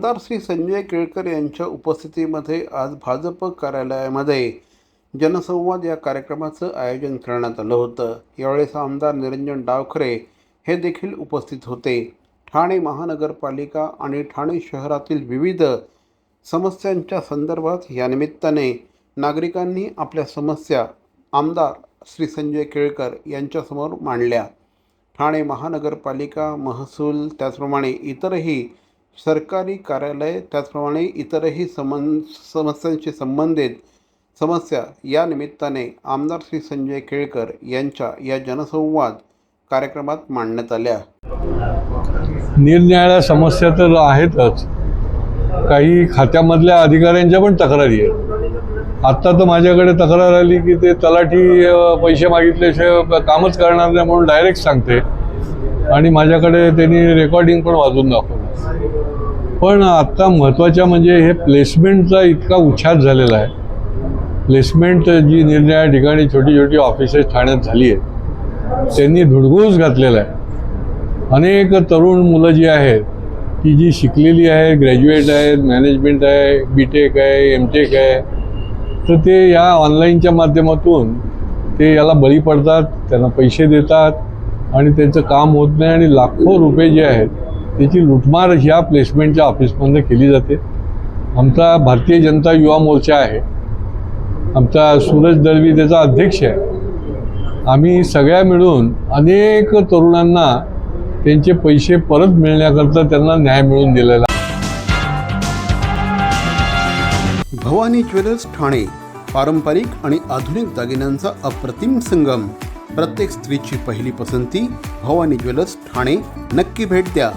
आमदार श्री संजय केळकर यांच्या उपस्थितीमध्ये आज भाजप कार्यालयामध्ये जनसंवाद या कार्यक्रमाचं आयोजन करण्यात आलं होतं. यावेळेस आमदार निरंजन डावखरे हे देखील उपस्थित होते. ठाणे महानगरपालिका आणि ठाणे शहरातील विविध समस्यांच्या संदर्भात या निमित्ताने नागरिकांनी आपल्या समस्या आमदार श्री संजय केळकर यांच्यासमोर मांडल्या. ठाणे महानगरपालिका महसूल त्याचप्रमाणे इतरही सरकारी कार्यालय त्याचप्रमाणे इतरही समं समस्यांशी संबंधित समस्या या निमित्ताने आमदार श्री संजय केळकर यांच्या या जनसंवाद कार्यक्रमात मांडण्यात आल्या. निरनिळ्या समस्या तर आहेतच. काही खात्यामधल्या अधिकाऱ्यांच्या पण तक्रारी आहेत. आत्ता तर माझ्याकडे तक्रार आली की ते तलाठी पैसे मागितल्याशिवाय कामच करणार नाही म्हणून डायरेक्ट सांगते. आणि माझ्याकडे त्यांनी रेकॉर्डिंग पण वाजून दाखवलं. पण आत्ता महत्त्वाच्या म्हणजे हे प्लेसमेंटचा इतका उच्छाद झालेला आहे. प्लेसमेंट जी निर्णया ठिकाणी छोटी छोटी ऑफिसेस ठाण्यात झाली आहेत त्यांनी धुडगूस घातलेला आहे. अनेक तरुण मुलं जी आहेत की जी शिकलेली आहे ग्रॅज्युएट आहेत मॅनेजमेंट आहे बी टेक आहे एम टेक आहे तर ते या ऑनलाईनच्या माध्यमातून ते याला बळी पडतात त्यांना पैसे देतात आणि त्यांचं काम होत नाही आणि लाखो रुपये जे आहेत त्याची लुटमार ह्या प्लेसमेंटच्या ऑफिसमधनं केली जाते. आमचा भारतीय जनता युवा मोर्चा आहे. आमचा सूरज दळवी त्याचा अध्यक्ष आहे. आम्ही सगळ्या मिळून अनेक तरुणांना त्यांचे पैसे परत मिळण्याकरता त्यांना न्याय मिळवून दिलेला भवानी ज्वेलर्स ठाणे पारंपरिक आणि आधुनिक दागिन्यांचा अप्रतिम संगम. प्रत्येक स्त्रीची पहिली पसंती भवानी ज्वेलर्स ठाणे. नक्की भेट द्या.